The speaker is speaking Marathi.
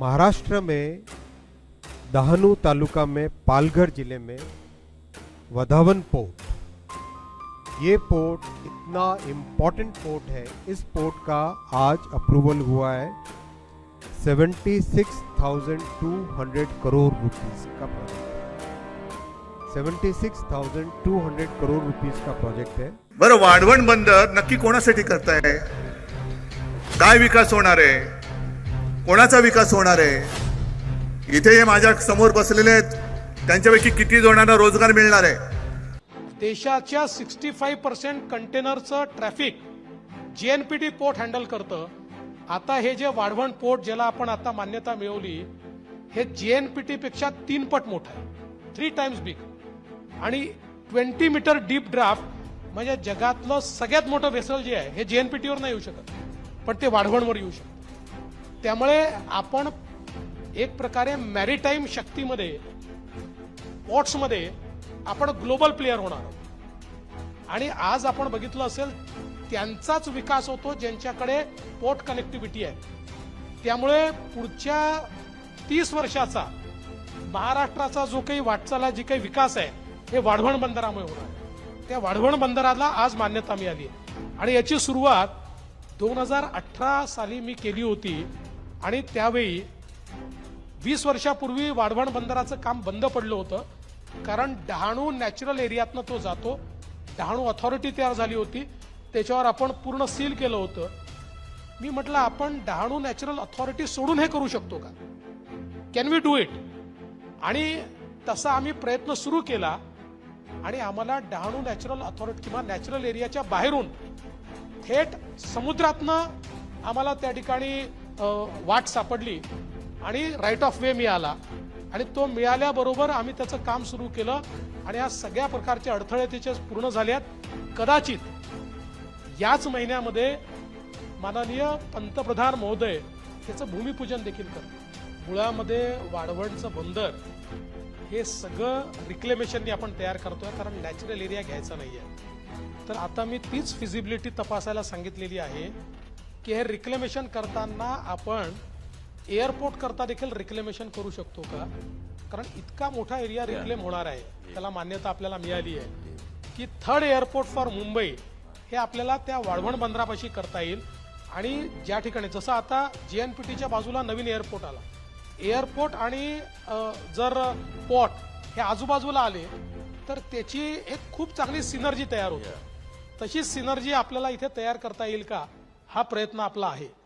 महाराष्ट्र में दहनू तालुका में पालघर ज़िले में वधावन पोर्ट। ये पोर्ट इतना इम्पोर्टेंट पोर्ट है। इस पोर्ट का आज अप्रूवल हुआ है 76,200 करोड़ रुपीस का प्रोजेक्ट 76,200 करोड़ रुपीस का प्रोजेक्ट है। बरं वाढवण बंदर नक्की कोणासाठी करताय? काय विकास होणार आहे? कोणाचा विकास होणार आहे? इथे हे माझ्यासमोर बसलेले आहेत. त्यांच्यापैकी किती जणांना रोजगार मिळणार आहे? देशाच्या sixty five percent कंटेनरचं traffic JNPT N P T port handle करतं. आता हे जे वाढवण पोर्ट ज्याला आपण आता मान्यता मिळवली हे जे एन पी पेक्षा तीन पट मोठं आहे. थ्री टाइम्स बिग आणि ट्वेंटी मीटर डीप ड्राफ्ट म्हणजे जगातलं सगळ्यात मोठं वेसल जे आहे हे जे एन पी टीवर नाही येऊ शकत. पण ते वाढवणवर येऊ शकतं. त्यामुळे आपण एक प्रकारे मॅरीटाईम शक्तीमध्ये पोर्ट्समध्ये आपण ग्लोबल प्लेअर होणार आहोत. आणि आज आपण बघितलं असेल त्यांचाच विकास होतो ज्यांच्याकडे पोर्ट कनेक्टिव्हिटी आहे. त्यामुळे पुढच्या तीस वर्षाचा महाराष्ट्राचा जो काही वाटचाला जी काही विकास आहे हे वाढवण बंदरामुळे होणार त्या वाढवण बंदराला आज मान्यता मिळाली आहे. आणि याची सुरुवात दोन हजार अठरा साली मी केली होती आणि त्यावेळी वीस वर्षापूर्वी वाढवण बंदराचं काम बंद पडलं होतं. कारण डहाणू नॅचरल एरियातनं तो जातो. डहाणू ऑथॉरिटी तयार झाली होती. त्याच्यावर आपण पूर्ण सील केलं होतं. मी म्हटलं आपण डहाणू नॅचरल ऑथॉरिटी सोडून हे करू शकतो का? कॅन वी डू इट आणि तसा आम्ही प्रयत्न सुरू केला. आणि आम्हाला डहाणू नॅचरल ऑथॉरिटी किंवा नॅचरल एरियाच्या बाहेरून थेट समुद्रातनं आम्हाला त्या ठिकाणी वाट सापडली आणि राईट ऑफ वे मिळाला. आणि तो मिळाल्याबरोबर आम्ही त्याचं काम सुरू केलं आणि या सगळ्या प्रकारचे अडथळे त्याचे पूर्ण झाल्यात कदाचित याच महिन्यामध्ये माननीय पंतप्रधान महोदय त्याचं भूमिपूजन देखील करतात मुळामध्ये वाढवणचं बंदर हे सगळं रिक्लेमेशननी आपण तयार करतोय कारण नॅचरल एरिया घ्यायचा आहे तर आता मी तीच फिजिबिलिटी तपासायला सांगितलेली आहे की हे रिक्लेमेशन करताना आपण एअरपोर्ट करता देखील रिक्लेमेशन करू शकतो का? कारण इतका मोठा एरिया रिक्लेम होणार आहे. त्याला मान्यता आपल्याला मिळाली आहे की थर्ड एअरपोर्ट फॉर मुंबई हे आपल्याला त्या वाढवण बंदरापाशी करता येईल. आणि ज्या ठिकाणी जसं आता जे एन पी टीच्या बाजूला नवीन एअरपोर्ट आला. एअरपोर्ट आणि जर पोर्ट हे आजूबाजूला आले तर त्याची एक खूप चांगली सिनर्जी तयार होते. तशी सिनर्जी आपल्याला इथे तयार करता येईल का? हा प्रयत्न आपला आहे.